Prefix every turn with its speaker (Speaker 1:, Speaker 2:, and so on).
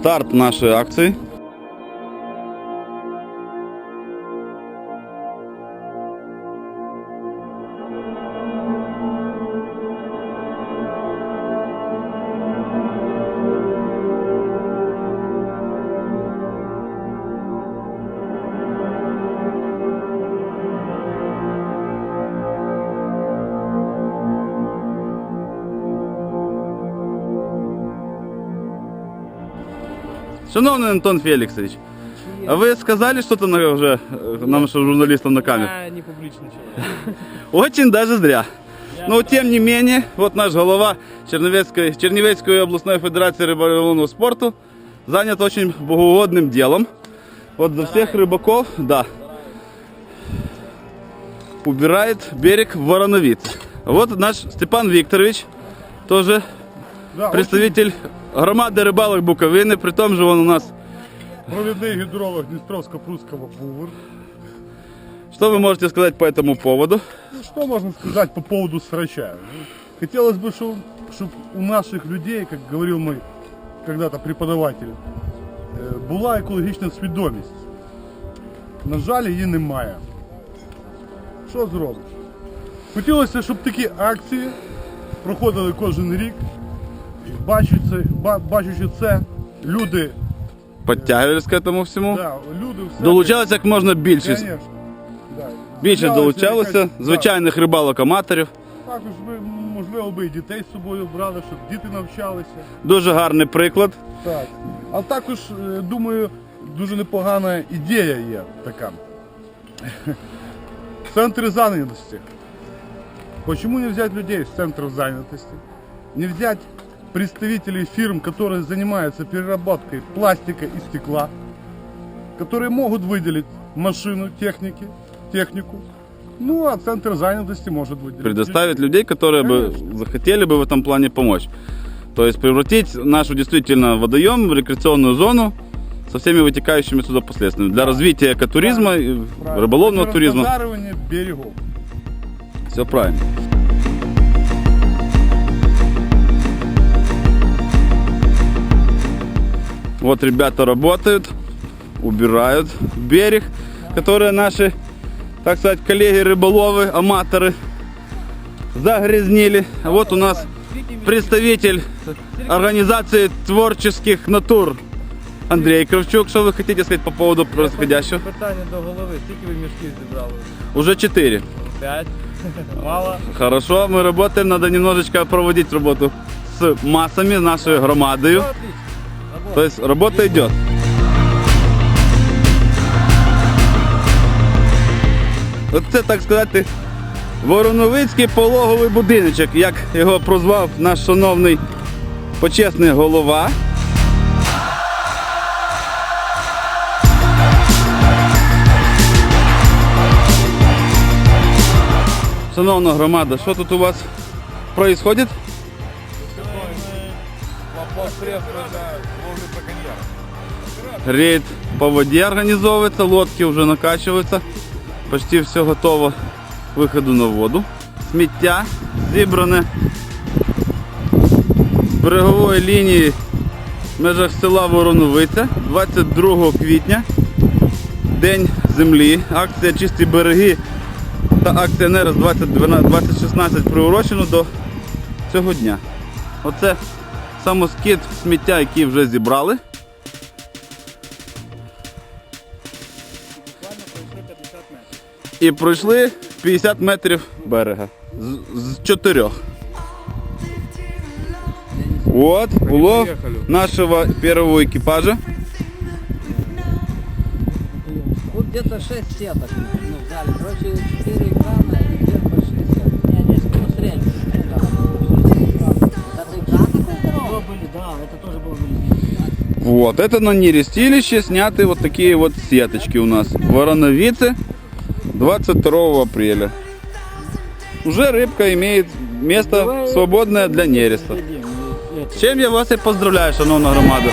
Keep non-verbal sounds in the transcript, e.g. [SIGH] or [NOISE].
Speaker 1: старт нашої акції. Шановний Антон Феліксович, а ви сказали что-то на, уже э, нам, что журналистам на камеру?
Speaker 2: Я не публичный человек.
Speaker 1: Очень даже зря. Но тем не менее, вот наш голова Чернівецької, Чернівецької обласної федерації риболовного спорту занят очень богоугодным делом. Вот за всех рыбаков, да, убирает берег Вороновиц. Вот наш Степан Викторович, тоже
Speaker 3: Да,
Speaker 1: представитель громади рибалок Буковини, при том же он у нас
Speaker 3: очень провідний гідролог Дністровсько-Прусского БУВР.
Speaker 1: Что вы можете сказать по этому поводу?
Speaker 3: Ну, что можно сказать по поводу срача? Ну, Хотелось бы, чтобы у наших людей, как говорил мой когда-то преподаватель, е, була екологічна свідомість. На жаль, її немає. Що зробиш? Хотілося, щоб такі акції проходили кожен рік. Бачучи, ба- бачучи це, люди,
Speaker 1: Подтягивались к этому всьому.
Speaker 3: да, люди все
Speaker 1: Долучалися як можна більше.
Speaker 3: Конечно. Да.
Speaker 1: Більше долучалося,
Speaker 3: якась-
Speaker 1: звичайних рибалок-аматорів.
Speaker 3: Да. Також ви, можливо, би і дітей з собою брали, щоб діти навчалися.
Speaker 1: Дуже гарний приклад.
Speaker 3: Так. А також, е, думаю, дуже непогана ідея є така. [LAUGHS] Центри зайнятості. Почему не взять людей с центров занятости? Не взять представителей фирм, которые занимаются переработкой пластика и стекла, которые могут выделить машину, техники, технику. Ну, а центр занятости может выделить.
Speaker 1: Предоставить людей, которые бы
Speaker 3: Конечно.
Speaker 1: захотели бы в этом плане помочь. То есть превратить нашу действительно водоем в рекреационную зону со всеми вытекающими сюда последствиями. Для развития экотуризма, и
Speaker 3: Правильно.
Speaker 1: рыболовного
Speaker 3: Это
Speaker 1: туризма.
Speaker 3: распозаривание берегов.
Speaker 1: Все правильно. Вот ребята работают, убирают берег, которые наши, так сказать, коллеги рыболовы, аматоры загрязнили. А вот у нас представитель организации творческих натур Андрей Кравчук. Что вы хотите сказать по поводу происходящего?
Speaker 2: Питання до голови. Скільки ви мішків зібрали?
Speaker 1: Уже четыре.
Speaker 2: П'ять. [LAUGHS] Мало.
Speaker 1: Хорошо, мы работаем, надо немножечко проводить работу с массами, с нашей громадою. То есть работа идет. Оце, так сказати, Вороновицький пологовий будиночок, як його прозвав наш шановний почесний голова. Шановна громада, що тут у вас происходит? Рейд по воде организовывается, лодки уже накачиваются. Почти все готово виходу на воду. Сміття зібране з берегової лінії в межах села Вороновиця 22 квітня. День землі. Акція Чисті береги та акція 2012 2016 приурочено до цього дня. Оце самоскид сміття, який вже зібрали.
Speaker 2: Буквально пройшли 50 метрів.
Speaker 1: І пройшли 50 метрів берега. З, з чотирьох. Вот улов нашего первого экипажа.
Speaker 4: Вот где-то 6 сеток ну, взяли. Короче, 4 экрана
Speaker 1: Вот, это на нерестилище сняты вот такие вот сеточки у нас. Вороновицы 22 апреля. Уже рыбка имеет место свободное для нереста. С чем я вас и поздравляю, шановна громада.